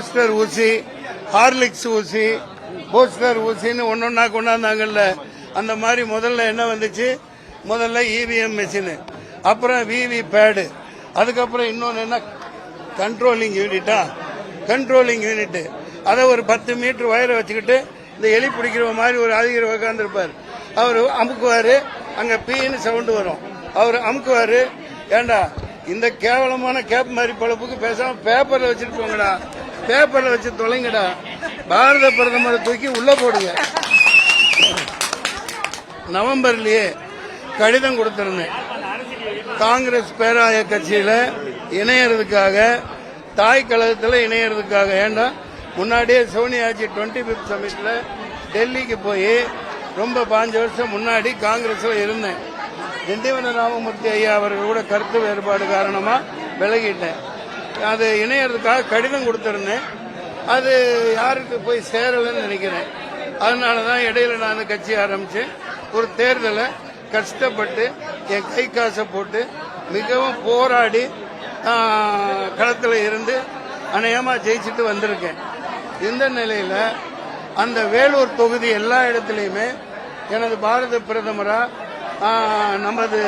Booster ஊசி Horlicks ஊசி booster ஊசின்னு ஒன்னொன்னா கொண்டாந்தாங்கல்ல. அந்த மாதிரி முதல்ல என்ன வந்துச்சு? முதல்ல இவிஎம் மிஷின் அப்புறம் விவி பேடு அதுக்கப்புறம் இன்னொன்று என்ன? கண்ட்ரோலிங் யூனிட்டா கண்ட்ரோலிங் யூனிட் அதை ஒரு பத்து மீட்டர் வயரை வச்சுக்கிட்டு இந்த எலி பிடிக்கிற மாதிரி ஒரு அதிகாரி உட்காந்துருப்பார் அவர் அமுக்குவாரு. அங்க பீன்னு சவுண்டு வரும். அவர் அமுக்குவாரு. ஏண்டா இந்த கேவலமான கேப் மாதிரி பழப்புக்கு பேசாம பேப்பர்ல வச்சுட்டு போங்கடா பேப்பர்ல வச்சு தொலைங்கடா. பாரத பிரதமரை தூக்கி உள்ள போடுங்க. நவம்பர்லயே கடிதம் கொடுத்திருந்தேன். காங்கிரஸ் பேராய கட்சியில இணையறதுக்காக தாய் கழகத்தில் இணையறதுக்காக. ஏண்டா? முன்னாடியே சோனியாஜி டுவெண்ட்டி பிப்த் சமிட்ல டெல்லிக்கு போய் ரொம்ப பாஞ்சு வருஷம் முன்னாடி காங்கிரஸ்ல இருந்தேன். திண்டிவன ராமமூர்த்தி ஐயா அவர்கள் கூட கருத்து வேறுபாடு காரணமா விலகிட்டேன். அது இணையறதுக்காக கடிதம் கொடுத்துருந்தேன். அது யாருக்கு போய் சேரலன்னு நினைக்கிறேன். அதனால தான் இடையில நான் அந்த கட்சி ஆரம்பிச்சேன். ஒரு தேர்தலை கஷ்டப்பட்டு என் கை காசை போட்டு மிகவும் போராடி களத்தில் இருந்து அநேகமாக ஜெயிச்சுட்டு வந்திருக்கேன். இந்த நிலையில் அந்த வேலூர் தொகுதி எல்லா இடத்துலையுமே எனது பாரத பிரதமராக நமது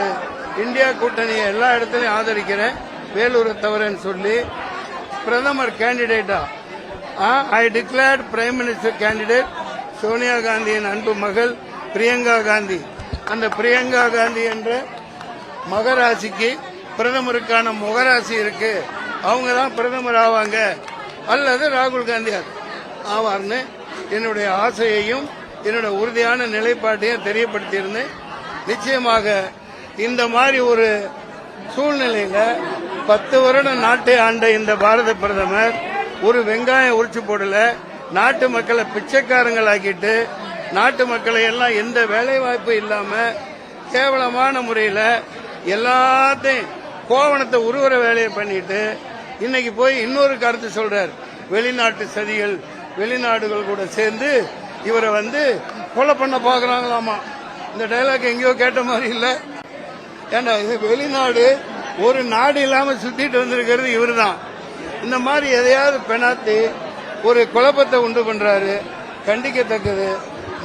இந்தியா கூட்டணியை எல்லா இடத்துலையும் ஆதரிக்கிறேன். வேலூரை தவிரன்னு சொல்லி பிரதமர் கேண்டிடேட்டா I declared prime minister candidate Sonia காந்தியின் அன்பு மகள் பிரியங்கா காந்தி. அந்த பிரியங்கா காந்தி என்ற மகராசிக்கு பிரதமருக்கான முகராசி இருக்கு. அவங்க தான் பிரதமர் ஆவாங்க. அல்லது ராகுல் காந்தி ஆவார்னு என்னுடைய ஆசையையும் என்னுடைய உறுதியான நிலைப்பாட்டையும் தெரியப்படுத்தியிருந்தேன் நிச்சயமாக இந்த மாதிரி ஒரு சூழ்நிலையில பத்து வருடம் நாட்டை ஆண்ட இந்த பாரத பிரதமர் ஒரு வெங்காயம் உரிச்சு போடல. நாட்டு மக்களை பிச்சைக்காரங்களாக்கிட்டு நாட்டு மக்களை எல்லாம் எந்த வேலை வாய்ப்பு இல்லாம கேவலமான முறையில எல்லாத்தையும் கோவணத்தை உருவற வேலையை பண்ணிட்டு இன்னைக்கு போய் இன்னொரு கருத்து சொல்றார். வெளிநாட்டு சதிகள் வெளிநாடுகள் கூட சேர்ந்து இவரை வந்து கொலை பண்ண பாக்குறாங்களாமா இந்த டைலாக் எங்கேயோ கேட்ட மாதிரி இல்ல. ஏண்டா இது வெளிநாடு ஒரு நாடு இல்லாம சுத்திட்டு வந்திருக்கிறது இவர்தான். இந்த மாதிரி எதையாவது பெணாத்தி ஒரு குழப்பத்தை உண்டு பண்றாரு. கண்டிக்கத்தக்கது.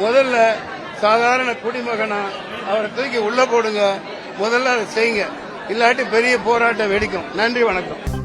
முதல்ல சாதாரண குடிமகனா அவரை தூக்கி உள்ள போடுங்க. முதல்ல அதை செய்யுங்க. இல்லாட்டி பெரிய போராட்டம் வெடிக்கும். நன்றி வணக்கம்.